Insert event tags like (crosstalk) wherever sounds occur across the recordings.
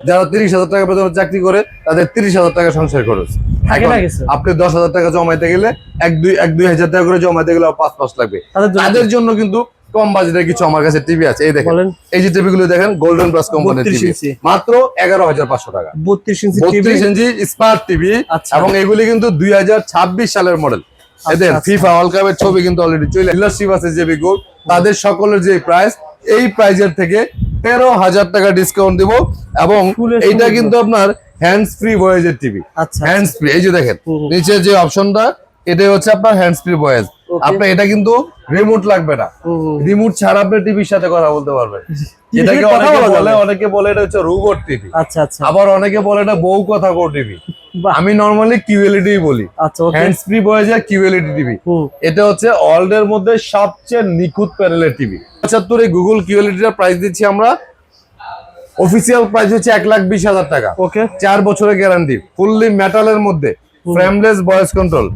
যারা তিরিশ হাজার টাকা বেতনে চাকরি করে তাদের তিরিশ হাজার টাকা সংসার খরচ। আপনি দশ হাজার টাকা জমাইতে গেলে এক দুই এক দুই হাজার টাকা করে জমাইতে গেলে পাঁচ পাঁচ লাগবে। তাদের জন্য কিন্তু কম বাজেটের কিছু আমার কাছে টিভি আছে। এই দেখেন এই যে টিভি গুলো দেখেন গোল্ডেন প্লাস কোম্পানির টিভি। মাত্র এগারো হাজার পাঁচশো টাকা। বত্রিশ ইঞ্চি টিভি। বত্রিশ ইঞ্চি স্মার্ট টিভি আচ্ছা। এবং এগুলি কিন্তু দুই হাজার ছাব্বিশ সালের মডেল এদের। ফিফা ওয়ার্ল্ড কাপের ছবি কিন্তু অলরেডি চলে ডিলারশিপ আছে যে বিগুল তাদের সকলের যে প্রাইস এই প্রাইজের থেকে তেরো হাজার টাকা ডিসকাউন্ট দিব এবং এটা কিন্তু আপনার হ্যান্ডস ফ্রি ভয়েজের টিভি আচ্ছা। হ্যান্ডস ফ্রি এই যে দেখেন। নিচে যে অপশনটা এটা হচ্ছে আপনার হ্যান্ডস ফ্রি ভয়েস আপনার এটা কিন্তু রিমোট লাগবে না। রিমোট ছাড়া আপনি টিভির সাথে কথা বলতে পারবেন। (laughs) এটাকে অনেকে বলে অনেকে বলে এটা হচ্ছে রোবট টিভি আচ্ছা আচ্ছা। আবার অনেকে বলে এটা বউ কথা কো টিভি (laughs) আমি নরমালি কিউএলইডি বলি। আচ্ছা ওকে হ্যান্ডস ফ্রি বয়েজে কিউএলইডি টিভি এটা হচ্ছে ওয়ার্ল্ড এর মধ্যে সবচেয়ে নিখুঁত প্যানেলের টিভি পঁচাত্তর এই গুগল কিউএলইডির প্রাইস দিচ্ছি আমরা। অফিসিয়াল প্রাইস হচ্ছে এক লাখ বিশ হাজার টাকা। ওকে চার বছরের গ্যারান্টি ফুললি মেটালের মধ্যে। Frameless voice control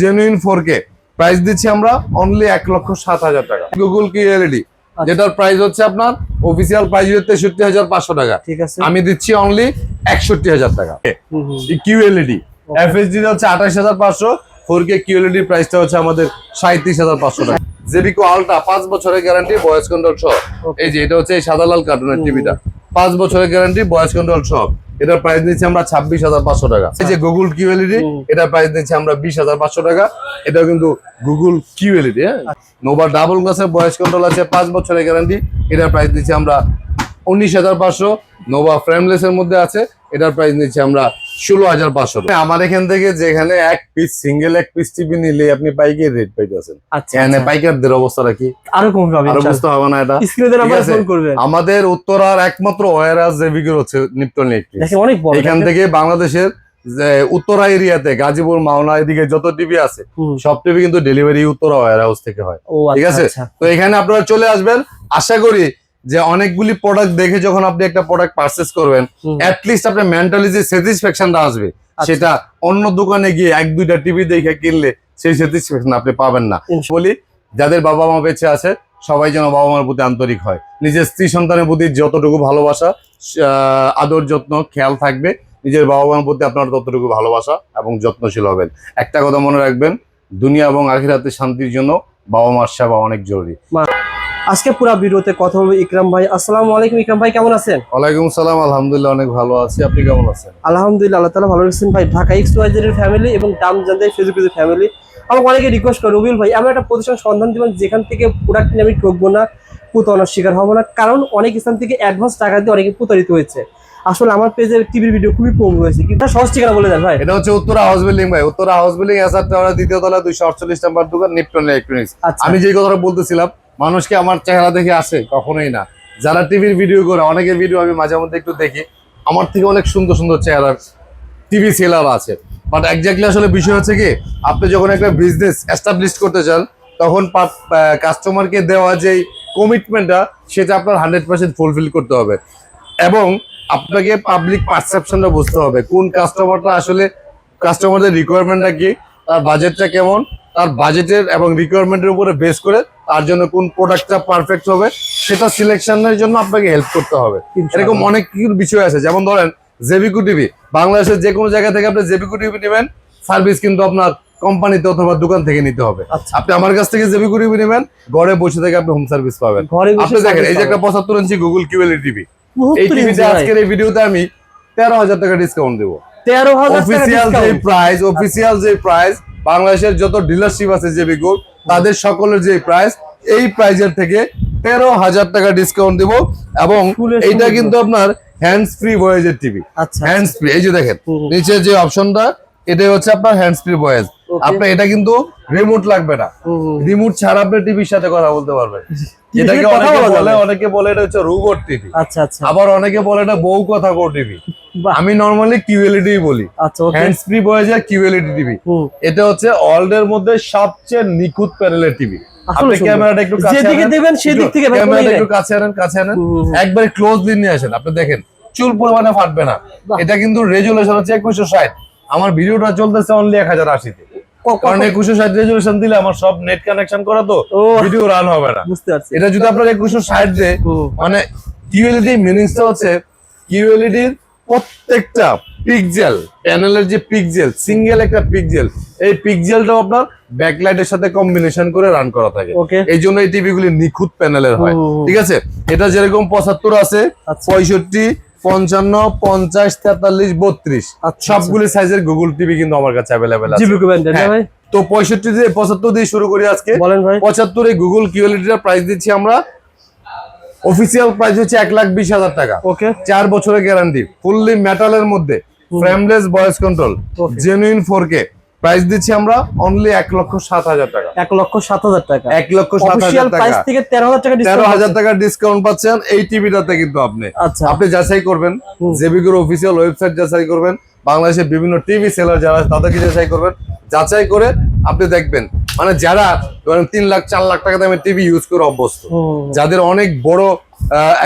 genuine four K price দিচ্ছি আমরা অনলি এক লক্ষ সাত হাজার টাকা। গুগল কিউএলইডি আচ্ছা। যেটার প্রাইস হচ্ছে আপনার অফিসিয়াল প্রাইস তেষট্টি হাজার পাঁচশো টাকা। ঠিক আছে। আমি দিচ্ছি অনলি একষট্টি হাজার টাকা। হুম। কিউএলইডি এফএসডি হচ্ছে আঠাশ হাজার পাঁচশো ফোর কে কিউএলইডি প্রাইসটা হচ্ছে আমাদের সাঁত্রিশ হাজার পাঁচশো টাকা। জেবিকো আলট্রা পাঁচ বছরের গ্যারান্টি ভয়েস কন্ট্রোল সহ। এই যে এটা হচ্ছে এই সাদা লাল কার্টুনের টিভিটা পাঁচ বছরের গ্যারান্টি বয়স কন্ট্রোল সহ। এটার প্রাইস নিচ্ছি আমরা ছাব্বিশ হাজার পাঁচশো টাকা। এই যে গুগল কিউ এলইডি এটার প্রাইস নিচ্ছি আমরা বিশ হাজার পাঁচশো টাকা। এটা কিন্তু গুগল কিউএলইডি হ্যাঁ? নোভার ডাবল গ্লাসের বয়স কন্ট্রোল আছে পাঁচ বছরের গ্যারান্টি এটার প্রাইস দিচ্ছি আমরা উনিশ হাজার পাঁচশো। নোভা ফ্রেমলেস এর মধ্যে আছে। এটার প্রাইস নিচ্ছি আমরা ষোলো হাজার পাঁচশো। আমার এখান থেকে যেখানে এক পিস সিঙ্গেল এক পিস টিভি নিলে আপনি পাইকারি রেট পাইতেছেন। আচ্ছা এখানে আচ্ছা। পাইকারদের অবস্থাটা কি? আরও কম পাবে আরও বুঝতে হবে না এটা। আমাদের উত্তরার একমাত্র ওয়ারাস জেভিকের হচ্ছে নিপটন ইলেকট্রিক অনেক এখান থেকে বাংলাদেশের যে উত্তরা এরিয়াতে গাজীপুর মাওনা এদিকে যত টিভি আছে সব টিভি কিন্তু ডেলিভারি উত্তরা ওয়ার হাউস থেকে হয়। ঠিক আচ্ছা আছে? আচ্ছা। তো এখানে আপনারা চলে আসবেন। আশা করি যে অনেকগুলি প্রোডাক্ট দেখে যখন আপনি একটা প্রোডাক্ট পারচেস করবেন। অ্যাটলিস্ট আপনার মেন্টালি যে স্যাটিসফ্যাকশনটা আসবে আচ্ছা। সেটা অন্য দোকানে গিয়ে এক দুইটা টিভি দেখে কিনলে সেই স্যাটিসফ্যাকশন আপনি পাবেন না। বলি যাদের বাবা মা বেঁচে আছে সবাই যেন বাবা মার প্রতি আন্তরিক হয়। নিজের স্ত্রী সন্তানের প্রতি যতটুকু ভালোবাসা আদর যত্ন খেয়াল থাকবে নিজের বাবা মার প্রতি আপনার ততটুকু ভালোবাসা এবং যত্নশীল হবেন। একটা কথা মনে রাখবেন দুনিয়া এবং আখিরাতের শান্তির জন্য বাবা মার সেবা অনেক জরুরি। আজকে পুরো ভিডিওতে কথা বলব ইকরাম ভাই। আসসালামু আলাইকুম ইকরাম ভাই কেমন আছেন? ওয়ালাইকুম সালাম আলহামদুলিল্লাহ অনেক ভালো আছি। আপনি কেমন আছেন? আলহামদুলিল্লাহ আল্লাহ তালা ভালো রাখছেন ভাই। ঢাকা এক্স ওয়াইজের ফ্যামিলি এবং দাম জানতে ফেসবুক ফ্যামিলি আমাকে অনেকে রিকোয়েস্ট করে রবিউল ভাই আমি একটা প্রতিষ্ঠান সন্ধান দিবেন যেখান থেকে প্রোডাক্ট নিয়ে আমি ঠকবো না প্রতারণার শিকার হব না। কারণ অনেক স্থান থেকে অ্যাডভান্স টাকা দিয়ে অনেকে প্রতারিত হয়েছে। আসলে আমার পেজের টিভির ভিডিও খুবই কম হয়েছে কিন্তু সহজ ঠিকানা বলে দেন ভাই। এটা হচ্ছে উত্তরা হাউস বিল্ডিং ভাই। Uttara house building Acer tower দ্বিতীয় তলা দুইশো আটচল্লিশ নাম্বার দোকান নিপটন ইলেকট্রনিক্স আচ্ছা। আমি যে কথাটা বলতেছিলাম মানুষকে আমার চেহারা দেখে আসে? কখনোই না। যারা টিভির ভিডিও করে, অনেকের ভিডিও আমি মাঝে মধ্যে একটু দেখি। আমার থেকে অনেক সুন্দর সুন্দর চেহারার টিভি সেলার আছে। বাট একজাক্টলি আসলে বিষয় হচ্ছে কি, আপনি যখন একটা বিজনেস এস্টাবলিশ করতে চান, তখন কাস্টমারকে দেওয়া যে কমিটমেন্টটা সেটা আপনার হান্ড্রেড পার্সেন্ট ফুলফিল করতে হবে। এবং আপনাকে পাবলিক পারসেপশনটা বুঝতে হবে। কোন কাস্টমারটা আসলে কাস্টমারদের রিকোয়ারমেন্টটা কি, তার বাজেটটা কেমন তার বাজেটের এবং রিকোয়ারমেন্টের উপরে বেস করে তার জন্য কোন প্রোডাক্টটা পারফেক্ট হবে সেটা সিলেকশনের জন্য আপনাকে হেল্প করতে হবে। এরকম অনেক কিছু বিষয় আছে। যেমন ধরেন জেবিকু টিভি বাংলাদেশের যে কোনো জায়গা থেকে আপনি জেবিকু টিভি নেবেন সার্ভিস কিন্তু আপনার কোম্পানিতে অথবা দোকান থেকে নিতে হবে। আচ্ছা। আপনি আমার কাছ থেকে জেবিকু টিভি নেবেন ঘরে বসে থেকে আপনি হোম সার্ভিস পাবেন। আপনি দেখেন এই যে একটা পঁচাত্তর ইঞ্চি গুগল কিউএলই টিভি এই টিভিতে আজকের এই ভিডিওতে আমি তেরো হাজার টাকা ডিসকাউন্ট দেবো। তেরো হাজার অফিসিয়াল যে প্রাইস অফিসিয়াল যে প্রাইস বাংলাদেশের যত ডিলারশিপ আছে যে বিগুল তাদের সকলের যে প্রাইস এই প্রাইজের থেকে তেরো হাজার টাকা ডিসকাউন্ট দিব এবং এইটা কিন্তু আপনার হ্যান্ডস ফ্রি ভয়েজের টিভি হ্যান্ডস ফ্রি এই যে দেখেন হুম, হুম। নিচে যে অপশনটা এটাই হচ্ছে আপনার হ্যান্ডস ফ্রি Okay. আপনার এটা কিন্তু রিমোট লাগবে না। রিমোট ছাড়া আপনি টিভির সাথে কথা বলতে পারবেন। (laughs) এটাকে অনেকে বলে অনেকে বলে এটা হচ্ছে রোবট টিভি আচ্ছা আচ্ছা। আবার অনেকে বলে এটা বউ কথা কো টিভি আমি নরমালি কিউএলইডি বলি। আচ্ছা হ্যান্ডস ফ্রি বয়েজের কিউএলইডি টিভি এটা হচ্ছে ওয়ার্ল্ড এর মধ্যে সবচেয়ে নিখুঁত প্যানেলের টিভি আপনি ক্যামেরাটা একটু কাছে যেদিকে। দেখবেন সেদিক থেকে ক্যামেরাটা একটু কাছে আনেন কাছে আনেন। হুম। ক্লোজলি নিয়ে আসেন। আপনি দেখেন চুল পরিমাণে ফাটবে না। এটা কিন্তু রেজুলেশন হচ্ছে একুশশো ষাট। আমার ভিডিওটা চলতেছে অনলি এক হাজার আশিতে। কারণ একুশশো ষাট রেজুলেশন দিলে আমার সব নেট কানেকশন করা তো ভিডিও রান হবে না। এটা যদি আপনার একুশশো ষাট মানে কিউএলইডি মিনিংসটা হচ্ছে কিউএলইডির প্রত্যেকটা পিকজেল প্যানেলের যে পিকজেল সিঙ্গেল একটা পিকজেল এই পিকজেলটাও আপনার ব্যাকলাইটের সাথে কম্বিনেশন করে রান করা থাকে। এই জন্য এই টিভি গুলি নিখুঁত প্যানেলের হয়। ঠিক আছে? এটা যেরকম পঁচাত্তর আছে আচ্ছা। পঁয়ষট্টি পঞ্চান্ন পঞ্চাশ তেতাল্লিশ বত্রিশ। আচ্ছা সবগুলি সাইজের গুগল টিভি কিন্তু আমার কাছে অ্যাভেলেবেল আছে। হ্যাঁ। তো পঁয়ষট্টি দিয়ে পঁচাত্তর দিয়ে শুরু করি আজকে। বলেন ভাই। পঁচাত্তর এই গুগল কিউএলিটির প্রাইস দিচ্ছি আমরা অফিসিয়াল প্রাইস হচ্ছে এক লাখ বিশ হাজার টাকা। ওকে চার বছরের গ্যারান্টি ফুললি মেটালের মধ্যে frameless voice control genuine four K price দিচ্ছি আমরা অনলি এক লক্ষ সাত হাজার টাকা। এক লক্ষ সাত হাজার টাকা। এক লক্ষ সাত হাজার প্রাইস টাকা। থেকে তেরো হাজার টাকা তেরো ডিসকাউন্ট হাজার টাকার ডিসকাউন্ট পাচ্ছেন এই টিভিটাতে কিন্তু আপনি। আচ্ছা। আপনি যাচাই করবেন হুম। জেবিকোর অফিসিয়াল ওয়েবসাইট যাচাই করবেন বাংলাদেশের বিভিন্ন টিভি সেলার যারা আছে তাদেরকে যাচাই করবেন। যাচাই করে আপনি দেখবেন মানে যারা ধরেন তিন লাখ চার লাখ টাকা দামের টিভি ইউজ করে অভ্যস্ত। যাদের অনেক বড়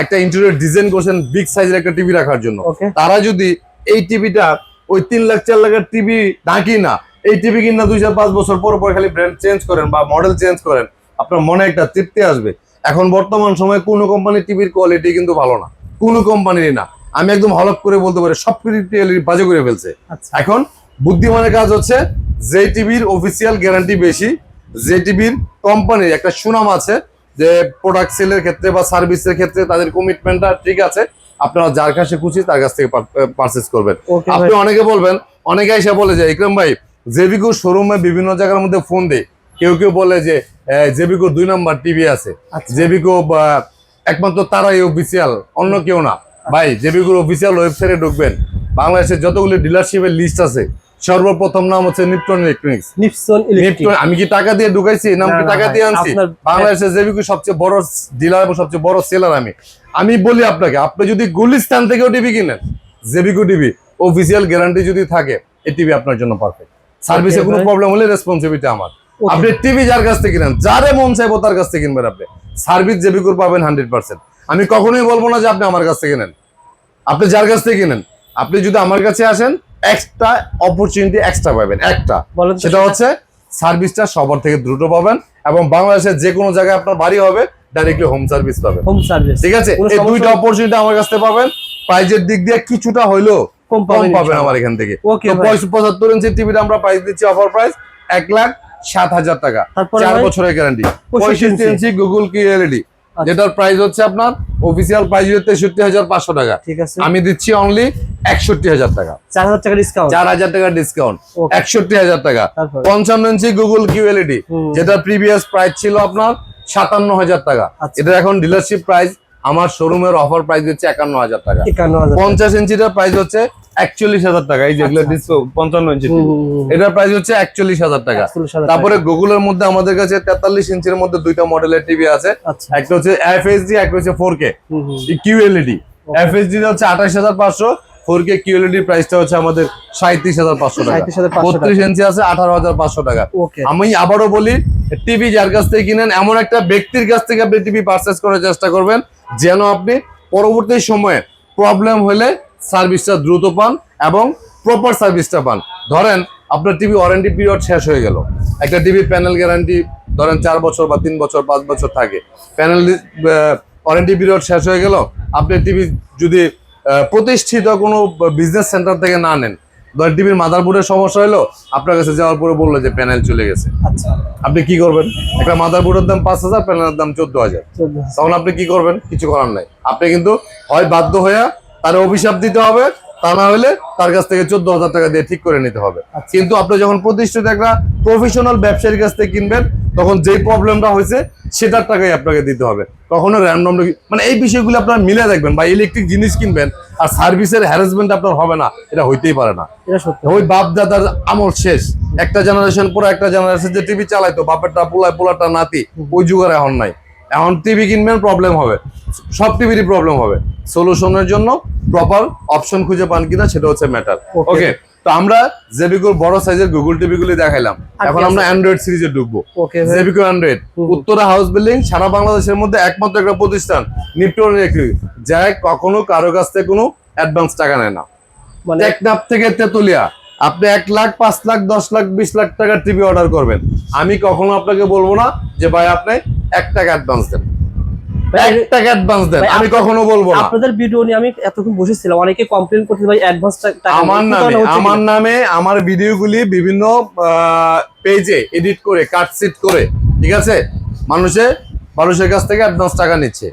একটা ইন্টেরিয়র ডিজাইন করছেন বিগ সাইজের একটা টিভি রাখার জন্য। তারা যদি এই টিভিটা ওই তিন লাখ চার লাখের টিভি ডাকি না এই টিভি কিনা দুই চার পাঁচ বছর পর পর খালি ব্র্যান্ড চেঞ্জ করেন বা মডেল চেঞ্জ করেন আপনার মনে একটা তৃপ্তি আসবে। এখন বর্তমান সময়ে কোনো কোম্পানির টিভির কোয়ালিটি কিন্তু ভালো না। কোনো কোম্পানিরই না। আমি একদম হলক করে বলতে পারি সব কিছু বাজে করে ফেলছে। আচ্ছা। এখন বুদ্ধিমানের কাজ হচ্ছে জে টিভির অফিসিয়াল গ্যারান্টি বেশি। জে টিভির কোম্পানির একটা সুনাম আছে যে প্রোডাক্ট সেলের ক্ষেত্রে বা সার্ভিসের ক্ষেত্রে তাদের কমিটমেন্টটা ঠিক আছে। আপনারা যার কাছে খুশি তার কাছ থেকে পারচেস করবেন। আপনি অনেকে বলবেন অনেকে এসে বলে যে ইকরাম ভাই জেবিকো শোরুমে বিভিন্ন জায়গার মধ্যে ফোন দেয় কেউ কেউ বলে যে জেবিকো দুই নাম্বার টিভি আছে। আচ্ছা। জেবিকো বা একমাত্র তারাই অফিসিয়াল অন্য কেউ না। ভাই জেবিকোর অফিসিয়াল ওয়েবসাইটে ঢুকবেন। বাংলাদেশের যতগুলি ডিলারশিপের লিস্ট আছে সর্বপ্রথম নাম হচ্ছে নিপটন ইলেকট্রনিক্স নিপসন ইলেকট্রিক নিপটন আমি কি টাকা দিয়ে ঢুকাইছি? নাম কি টাকা দিয়ে আনছি? বাংলাদেশের জেবিকো সবচেয়ে বড় ডিলার এবং সবচেয়ে বড় সেলার আমি। আমি বলি আপনাকে আপনি যদি গুলিস্তান থেকেও টিভি কিনেন জেবিকো টিভি অফিসিয়াল গ্যারান্টি যদি থাকে এই টিভি আপনার জন্য পারফেক্ট সার্ভিসে কোনো প্রবলেম হলে রেসপন্সিবিলিটি আমার। আপনি টিভি যার কাছ থেকে কিনেন যারে মন চাইব তার কাছ থেকে কিনবেন আপনি। সার্ভিস জেবিকোর পাবেন হান্ড্রেড পার্সেন্ট আমি কখনোই বলব না যে আপনি আমার কাছ থেকে কিনেন আপনি যার কাছ থেকে কিনেন আপনি যদি আমার কাছে আসেন এক্সট্রা অপরচুনিটি এক্সট্রা পাবেন একটা। সেটা হচ্ছে সার্ভিসটা সবার থেকে দ্রুত পাবেন এবং বাংলাদেশের যে কোনো জায়গায় আপনার বাড়ি হবে ডাইরেক্টলি হোম সার্ভিস পাবেন। হোম সার্ভিস ঠিক আছে? এই দুইটা অপরচুনিটি আমার কাছ থেকে পাবেন। প্রাইজের দিক দিয়ে কিছুটা হইলেও কম পাবেন আমার এখান থেকে। ওকে পঁচাত্তর ইঞ্চি টিভিটা আমরা প্রাইস দিচ্ছি অফার প্রাইস এক লাখ সাত হাজার টাকা। চার বছরের গ্যারান্টি পঁয়ষট্টি ইঞ্চি। Google Q LED. যেটার প্রাইস হচ্ছে আপনার অফিসিয়াল প্রাইস হচ্ছে তেষট্টি হাজার পাঁচশো টাকা। ঠিক আছে। আমি দিচ্ছি অনলি একষট্টি হাজার টাকা। চার হাজার টাকা ডিসকাউন্ট চার হাজার টাকা ডিসকাউন্ট. একষট্টি হাজার টাকা। পঞ্চান্ন ইঞ্চি গুগল কিউ এলইডি হুম। যেটা প্রিভিয়াস প্রাইস ছিল আপনার সাতান্ন হাজার টাকা। আচ্ছা। এটা এখন ডিলারশিপ প্রাইস আমার শোরুমের অফার প্রাইস হচ্ছে একান্ন হাজার টাকা। পঞ্চাশ ইঞ্চিটার প্রাইস হচ্ছে একচল্লিশ হাজার টাকা এই যেগুলো ডিসপ্লে পঞ্চান্ন ইঞ্চি। এটার প্রাইস হচ্ছে একচল্লিশ হাজার টাকা। তারপরে গুগলের মধ্যে আমাদের কাছে তেতাল্লিশ ইঞ্চির মধ্যে দুইটা মডেলের টিভি আছে। আচ্ছা। একটা হচ্ছে এফএসডি একটা হচ্ছে ফোর কে। কিউএলইডি এফএসডি হচ্ছে আঠাশ হাজার পাঁচশো ফোর কে কিউএলইডি প্রাইসটা হচ্ছে আমাদের সাঁত্রিশ হাজার পাঁচশো টাকা। 37,500 বত্রিশ ইঞ্চি আছে আঠারো হাজার পাঁচশো টাকা। আমি আবারও বলি টিভি যার কাছ থেকে কিনেন এমন একটা ব্যক্তির কাছ থেকে আপনি টিভি পারচেস করার চেষ্টা করবেন যেন আপনি পরবর্তী সময়ে প্রবলেম হলে সার্ভিসটা দ্রুত পান এবং প্রপার সার্ভিসটা পান। ধরেন আপনার টিভি ওয়ারেন্টি পিরিয়ড শেষ হয়ে গেল। একটা টিভি প্যানেল গ্যারান্টি ধরেন চার বছর বা তিন বছর পাঁচ বছর থাকে। প্যানেল ওয়ারেন্টি পিরিয়ড শেষ হয়ে গেল। আপনি টিভি যদি প্রতিষ্ঠিত কোনো বিজনেস সেন্টার থেকে না নেন ধরেন টিভির মাদারবোর্ডের সমস্যা হলো আপনার কাছে যাওয়ার পরে বলল যে প্যানেল চলে গেছে। আচ্ছা। আপনি কি করবেন? একটা মাদারবোর্ডের দাম পাঁচ হাজার প্যানেলের দাম চোদ্দ হাজার। তখন আপনি কি করবেন? কিছু করার নাই। আপনি কিন্তু হয় বাধ্য হয়ে তার অভিশাপ দিতে হবে তা না হলে তার কাছ থেকে চোদ্দ হাজার টাকা দিয়ে ঠিক করে নিতে হবে। আচ্ছা। কিন্তু আপনি যখন প্রতিষ্ঠিত একটা প্রফেশনাল ব্যবসায়ীর কাছ থেকে কিনবেন তখন যেই প্রবলেমটা হয়েছে সেটার টাকাই আপনাকে দিতে হবে। কখনো র্যান্ডম মানে এই বিষয়গুলো আপনারা মিলে দেখবেন বা ইলেকট্রিক জিনিস কিনবেন আর সার্ভিসের হ্যারাসমেন্ট আপনার হবে না এটা হইতেই পারে না। ওই বাপ দাদার আমল শেষ। একটা জেনারেশন পরে একটা জেনারেশন যে টিভি চালাইতো বাপেরটা পোলায় পোলাটা নাতি ওই যুগের এখন নাই। এখন টিভি কিনবেন প্রবলেম হবে। সব টিভিরই প্রবলেম হবে। সলিউশনের জন্য প্রপার অপশন খুঁজে পান কিনা সেটা হচ্ছে ম্যাটার ওকে তো আমরা জেবিকোর বড় সাইজের গুগল টিভি গুলি দেখাইলাম এখন আমরা অ্যান্ড্রয়েড সিরিজে ঢুকবো। জেবিকো অ্যান্ড্রয়েড। উত্তরা হাউস বিল্ডিং সারা বাংলাদেশের মধ্যে একমাত্র একটা প্রতিষ্ঠান নিপটন যা কখনো কারও কাছ থেকে কোনো অ্যাডভান্স টাকা নেয় না। মানে টেকনাফ থেকে তেতুলিয়া। আপনি এক লাখ পাঁচ লাখ দশ লাখ বিশ লাখ টাকার টিভি অর্ডার করবেন। আমি কখনো আপনাকে বলব না যে ভাই আপনি এক টাকা অ্যাডভান্স দেন। এক টাকা অ্যাডভান্স দেন। আমি কখনো বলব না। আপনাদের ভিডিও নিয়ে আমি এতক্ষণ বসেছিলাম। অনেকে কমপ্লেন করতে ভাই অ্যাডভান্স টাকা আমার নামে আমার নামে আমার ভিডিওগুলি বিভিন্ন পেজে এডিট করে কাটসিট করে ঠিক আছে? মানুষে মানুষের কাছ থেকে অ্যাডভান্স টাকা নিচ্ছে।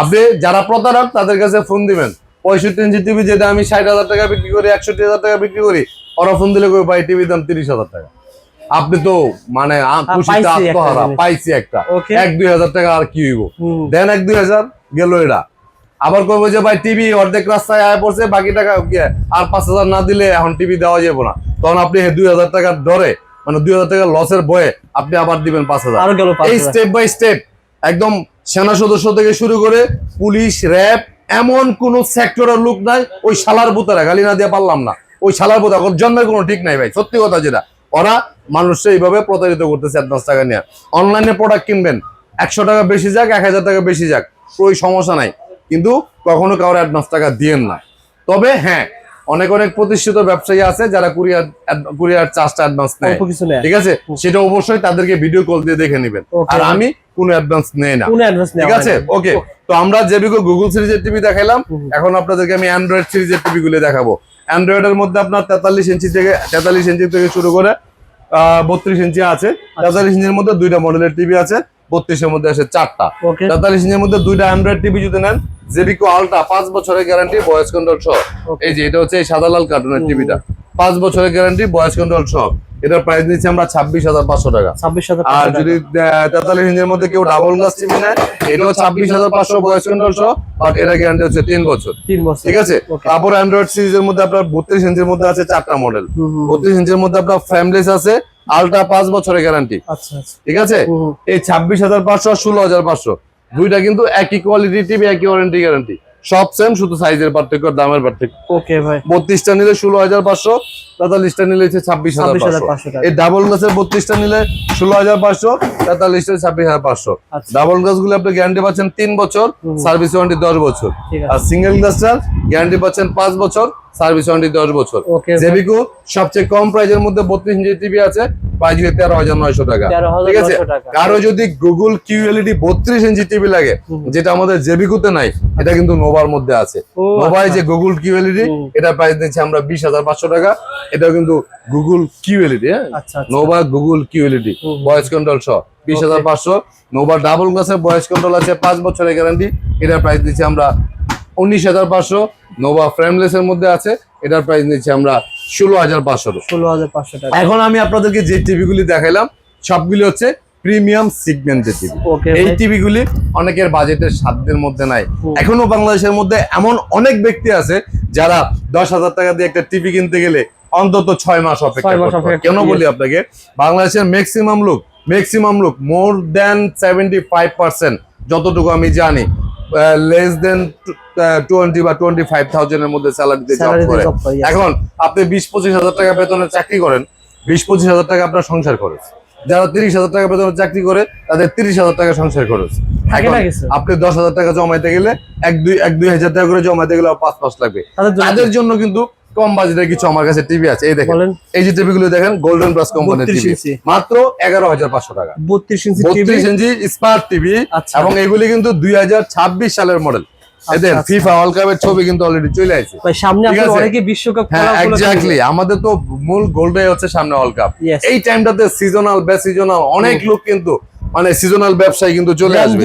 আপনি যারা প্রতারক তাদের কাছে ফোন দিবেন। পঁয়ষট্টি ইঞ্চি টিভি যেটা আমি ষাট হাজার টাকা বিক্রি করি একষট্টি হাজার টাকা বিক্রি করি ওরা ফোন দিলে কই ভাই টিভির দাম তিরিশ হাজার টাকা। আপনি তো মানে খুশিতে পাইছি একটা আত্মহারা পাইছি একটা। এক দুই হাজার টাকা আর কি হইব? দেন এক দুই হাজার গেল এটা আবার কইবো যে ভাই টিভি অর্ধেক রাস্তায় আয় পড়ছে বাকি টাকা আর পাঁচ হাজার না দিলে এখন টিভি দেওয়া যাবে না। তখন আপনি দুই হাজার টাকার ডরে মানে দুই হাজার টাকার লসের বয়ে আপনি আবার দিবেন পাঁচ হাজার। এই স্টেপ বাই স্টেপ একদম সেনা সদস্য থেকে শুরু করে পুলিশ র্যাব এমন কোন সেক্টরের লোক নাই, ওই শালার বুতারা গালি না দিয়ে পারলাম না। ওই শালার বুতা জন্মের কোনো ঠিক নাই ভাই, সত্যি কথা যেটা। ওরা মানুষকে এইভাবে প্রতারিত করতেছে অ্যাডভান্স টাকা নিয়ে। অনলাইনে প্রোডাক্ট কিনবেন, একশো টাকা বেশি যাক, এক হাজার টাকা বেশি যাক, ওই সমস্যা নাই। কিন্তু কখনো কারোর অ্যাডভান্স টাকা দিয়েন না। তবে হ্যাঁ অনেক অনেক প্রতিষ্ঠিত ব্যবসায়ী আছে যারা কুরিয়ার কুরিয়ার চার্জটা অ্যাডভান্স নেয়। ঠিক আছে? সেটা অবশ্যই তাদেরকে ভিডিও কল দিয়ে দেখে নেবেন। আর আমি কোনো অ্যাডভান্স নেই না। ঠিক আছে? ওকে তো আমরা যে যেবিকো গুগল সিরিজের টিভি দেখালাম এখন আপনাদেরকে আমি অ্যান্ড্রয়েড সিরিজের টিভি গুলো দেখাবো। অ্যান্ড্রয়েডের মধ্যে আপনার তেতাল্লিশ ইঞ্চি থেকে তেতাল্লিশ ইঞ্চি থেকে শুরু করে আহ বত্রিশ ইঞ্চি আছে। তেতাল্লিশ ইঞ্চির মধ্যে দুইটা মডেলের টিভি আছে। বত্রিশের মধ্যে আছে চারটা। তেতাল্লিশ ইঞ্চির মধ্যে দুইটা অ্যান্ড্রয়েড টিভি যদি নেন জেবিকো আলট্রা পাঁচ বছরের গ্যারান্টি ভয়েস কন্ট্রোল সহ। এই যে এটা হচ্ছে এই সাদা লাল কার্টুনের টিভিটা পাঁচ বছরের গ্যারান্টি বয়স কন্ট্রোল সহ। এটার প্রাইস নিচ্ছি আমরা ছাব্বিশ হাজার পাঁচশো টাকা। ছাব্বিশ হাজার আর যদি তেতাল্লিশ ইঞ্চের মধ্যে কেউ ডাবল গ্লাস টিভি নেয় এটাও ছাব্বিশ হাজার পাঁচশো বয়স কন্ট্রোল সহ। বাট এটা গ্যারান্টি হচ্ছে তিন বছর। তিন বছর। ঠিক আছে. তারপর অ্যান্ড্রয়েড সিরিজের মধ্যে আপনার বত্রিশ ইঞ্চের মধ্যে আছে চারটা মডেল। বত্রিশ ইঞ্চের মধ্যে আপনার ফ্যামলেস আছে। আলট্রা পাঁচ বছরের গ্যারান্টি আচ্ছা আচ্ছা। ঠিক আছে। এই ছাব্বিশ হাজার পাঁচশো আর ষোলো হাজার পাঁচশো। দুইটা কিন্তু একই কোয়ালিটি টিভি একই ওয়ারেন্টি গ্যারান্টি সব সেম শুধু সাইজের পার্থক্য দামের পার্থক্য। ওকে ভাই। বত্রিশটা নিলে ষোলো হাজার পাঁচশো তেতাল্লিশটা নিলে হচ্ছে ছাব্বিশ হাজার পাঁচশো। এই ডাবল গ্লাসের বত্রিশটা নিলে ষোলো হাজার পাঁচশো তেতাল্লিশটা ছাব্বিশ হাজার পাঁচশো। আচ্ছা। ডাবল গ্লাসগুলো আপনি গ্যারান্টি পাচ্ছেন তিন বছর সার্ভিস ওয়ারেন্টি দশ বছর। আর সিঙ্গেল গ্লাসটার গ্যারান্টি পাচ্ছেন পাঁচ বছর সার্ভিস ওয়ারেন্টি দশ বছর। জেবিকো সবচেয়ে কম প্রাইজের মধ্যে বত্রিশ ইঞ্চি টিভি আছে প্রাইস হচ্ছে তেরো হাজার নয়শো টাকা। ঠিক আছে? কারও যদি গুগল কিউএলইডি বত্রিশ ইঞ্চি টিভি লাগে যেটা আমাদের জেবিকুতে নাই এটা কিন্তু নোভার মধ্যে আছে। নোভায় আচ্ছা। যে গুগল কিউএলইডি হুম। এটা প্রাইস দিচ্ছে আমরা বিশ হাজার পাঁচশো টাকা। এটা কিন্তু গুগল কিউএলইডি হ্যাঁ? আচ্ছা আচ্ছা। Nova Google QLED. Voice control সহ বিশ হাজার পাঁচশো। নোভা ডাবল গ্লাসের ভয়েস কন্ট্রোল আছে পাঁচ বছরের গ্যারান্টি এটার প্রাইস দিচ্ছি আমরা উনিশ হাজার পাঁচশো। নোভা ফ্রেমলেস এর মধ্যে আছে। এটার প্রাইস নিচ্ছি আমরা ষোলো হাজার পাঁচশো ষোলো হাজার পাঁচশো টাকা। এখন আমি আপনাদেরকে যে টিভি গুলি দেখাইলাম সবগুলি হচ্ছে প্রিমিয়াম সিগমেন্টের টিভি এই ভাই। টিভি গুলি অনেকের বাজেটের সাধ্যের মধ্যে নাই। এখনও বাংলাদেশের মধ্যে এমন অনেক ব্যক্তি আছে যারা দশ হাজার টাকা দিয়ে একটা টিভি কিনতে গেলে অন্তত ছয় মাস। অপেক্ষা কেন বলি আপনাকে? বাংলাদেশের ম্যাক্সিমাম লোক ম্যাক্সিমাম লোক more than seventy five percent যতটুকু আমি জানি লেস দেন টোয়েন্টি বা টোয়েন্টি ফাইভ থাউজেন্ডের মধ্যে স্যালারিতে জব স্যালারি করে। এখন আপনি বিশ পঁচিশ হাজার টাকা বেতনে চাকরি করেন বিশ পঁচিশ হাজার টাকা আপনার সংসার খরচ। যারা তিরিশ হাজার টাকা বেতনে চাকরি করে তাদের তিরিশ হাজার টাকা সংসার খরচ। আপনি দশ হাজার টাকা জমাইতে গেলে এক দুই এক দুই হাজার টাকা করে জমাইতে গেলে পাঁচ পাঁচ লাগবে। তাদের জন্য কিন্তু কম বাজেটের কিছু আমার কাছে টিভি আছে এই দেখেন। এই যে টিভি গুলো দেখেন গোল্ডেন প্লাস কোম্পানির টিভি মাত্র এগারো হাজার পাঁচশো টাকা। বত্রিশ ইঞ্চি বত্রিশ ইঞ্চি স্মার্ট টিভি আচ্ছা। এবং এগুলি কিন্তু দুই হাজার ছাব্বিশ সালের মডেল এদের আচ্ছা। ফিফা ওয়ার্ল্ড কাপের ছবি কিন্তু অলরেডি চলে আসছে। সামনে। অনেকে বিশ্বকাপ হ্যাঁ এক্স্যাক্টলি আমাদের তো মূল গোলটাই হচ্ছে সামনে ওয়ার্ল্ড কাপ. এই টাইমটাতে সিজনাল বে সিজনাল অনেক লোক কিন্তু মানে সিজনাল ব্যবসায়ী কিন্তু চলে আসবে।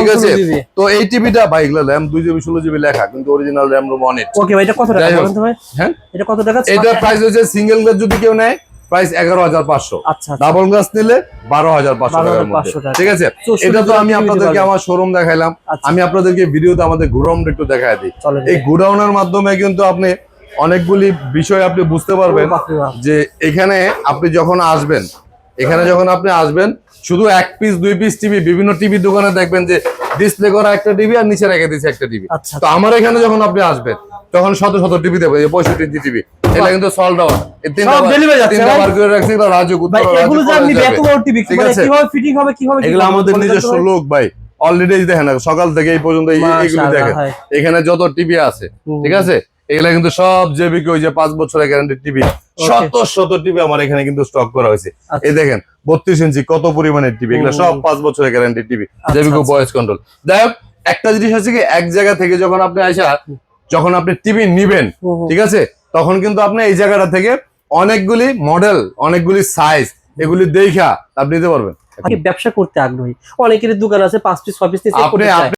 ঠিক আছে? তো এই টিভিটা ভাই এগুলো র্যাম দুই জিবি ষোলো জিবি লেখা কিন্তু অরিজিনাল র্যাম রোম অনেক ওকে ভাই এটা কত টাকা? হ্যাঁ? এটা কত টাকা? এটার প্রাইস হচ্ছে সিঙ্গেল গ্লাস যদি কেউ নেয় প্রাইস এগারো হাজার পাঁচশো। আচ্ছা আচ্ছা। ডাবল গ্লাস নিলে বারো হাজার পাঁচশো ঠিক আছে? এটা তো আমি আপনাদেরকে আমার শোরুম দেখাইলাম। আচ্ছা। আমি আপনাদেরকে ভিডিওতে আমাদের গোডাউন একটু দেখাই দিই। এই গোডাউনের মাধ্যমে কিন্তু আপনি অনেকগুলি বিষয় আপনি বুঝতে পারবেন। যে এখানে আপনি যখন আসবেন এখানে যখন আপনি আসবেন শুধু এক পিস দুই পিস টিভি বিভিন্ন টিভি দোকানে দেখবেন যে ডিসপ্লে করা একটা টিভি আর নিচে রেখে দিচ্ছে একটা টিভি আচ্ছা তো আমার এখানে যখন আপনি আসবেন তখন শত শত টিভি দেবো এই পঁয়ষট্টি ইঞ্চি টিভি এটা কিন্তু সল্ড আউট সব তিনটা বার করে রাখছি এগুলো আমাদের নিজস্ব ভাই। লোক ভাই। অলরেডি দেখেন সকাল থেকে এই পর্যন্ত এইগুলো দেখেন। এখানে যত টিভি আছে ঠিক আছে? এগুলা কিন্তু সব জেবিকে ওই যে পাঁচ বছরের গ্যারান্টি টিভি শত শত টিভি আমার এখানে কিন্তু স্টক করা হয়েছে। আচ্ছা। এই দেখেন বত্রিশ ইঞ্চি কত পরিমাণের টিভি এগুলো সব পাঁচ বছরের গ্যারান্টি টিভি জেবিকো। ভয়েস কন্ট্রোল যাই হোক একটা জিনিস হচ্ছে কি এক জায়গা থেকে যখন আপনি আসা যখন আপনি টিভি নিবেন। ঠিক আছে তখন কিন্তু আপনি এই জায়গাটা থেকে অনেকগুলি মডেল অনেকগুলি সাইজ এগুলি দেখা আপনি নিতে পারবেন। ব্যবসা করতে আগ্রহী। অনেকের দোকান আছে পাঁচ পিস ছয় পিস। আপনি